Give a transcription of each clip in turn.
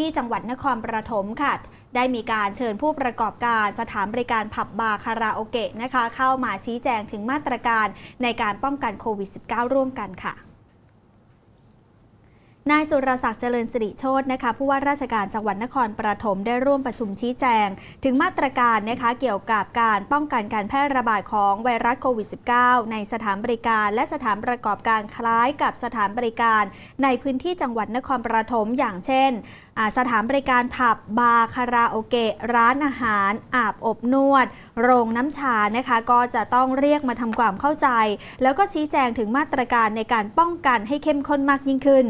ที่จังหวัดนครปฐมค่ะ ได้มีการเชิญผู้ประกอบการสถานบริการผับบาร์คาราโอเกะนะคะ เข้ามาชี้แจงถึงมาตรการในการป้องกันโควิด -19 ร่วมกันค่ะ นายสุรศักดิ์เจริญสิริโชตนะคะผู้ว่าราชการจังหวัดนครปฐมได้ร่วมประชุมชี้แจง ถึงมาตรการนะคะเกี่ยวกับการป้องกันการแพร่ระบาดของไวรัสโควิด -19 ในสถานบริการ และสถานประกอบการคล้ายกับสถานบริการ ในพื้นที่จังหวัดนครปฐมอย่างเช่น สถานบริการผับบาร์คาราโอเกะร้านอาหาร อาบอบนวด โรงน้ำชานะคะก็จะต้องเรียกมาทำความเข้าใจ แล้วก็ชี้แจงถึงมาตรการในการป้องกันให้เข้มข้นมากยิ่งขึ้น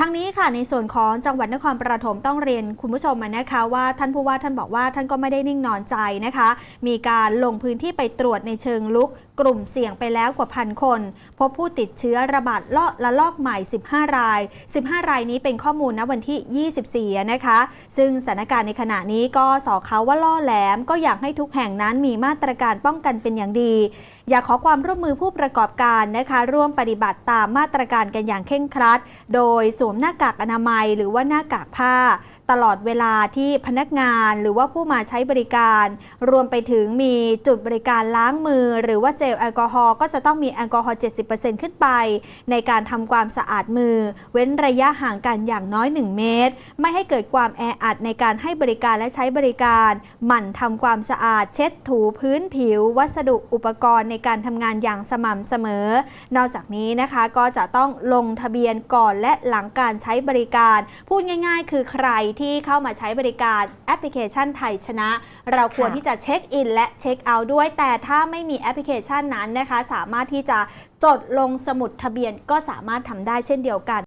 ทั้งนี้ค่ะในส่วนของจังหวัดนครปฐมต้องเรียนคุณผู้ชมมานะคะว่าท่านผู้ว่าท่านบอกว่าท่านก็ไม่ได้นิ่งนอนใจนะคะ มีการลงพื้นที่ไปตรวจในเชิงลุก กลุ่มเสี่ยงไปแล้วกว่าพันคน พบผู้ติดเชื้อระบาดเลาะละลอกใหม่ 15 ราย 15 รายนี้เป็นข้อมูลณวันที่ 24 นะคะ ซึ่งสถานการณ์ในขณะนี้ก็สอกเขาว่าล่อแหลมก็อยากให้ทุกแห่งนั้นมีมาตรการป้องกันเป็นอย่างดี อยากขอความร่วมมือผู้ประกอบการนะคะร่วมปฏิบัติตามมาตรการกันอย่างเคร่งครัด โดยสวมหน้ากากอนามัยหรือว่าหน้ากากผ้า ตลอดเวลาที่พนักงานหรือว่าผู้มาใช้บริการ รวมไปถึงมีจุดบริการล้างมือ หรือว่าเจลแอลกอฮอล์ก็จะต้องมีแอลกอฮอล์70%ขึ้นไป ในการทำความสะอาดมือ เว้นระยะห่างกันอย่างน้อย 1 เมตร ไม่ให้เกิดความแออัดในการให้บริการและใช้บริการ หมั่นทำความสะอาดเช็ดถูพื้นผิว วัสดุอุปกรณ์ในการทำงานอย่างสม่ำเสมอ นอกจากนี้นะคะก็จะต้องลงทะเบียนก่อนและหลังการใช้บริการ พูดง่าย ๆ คือใครที่เข้ามาใช้บริการแอปพลิเคชันไทยชนะ เราควรที่จะเช็คอินและเช็คเอาท์ด้วย แต่ถ้าไม่มีแอปพลิเคชันนั้นนะคะ สามารถที่จะจดลงสมุดทะเบียนก็สามารถทำได้เช่นเดียวกัน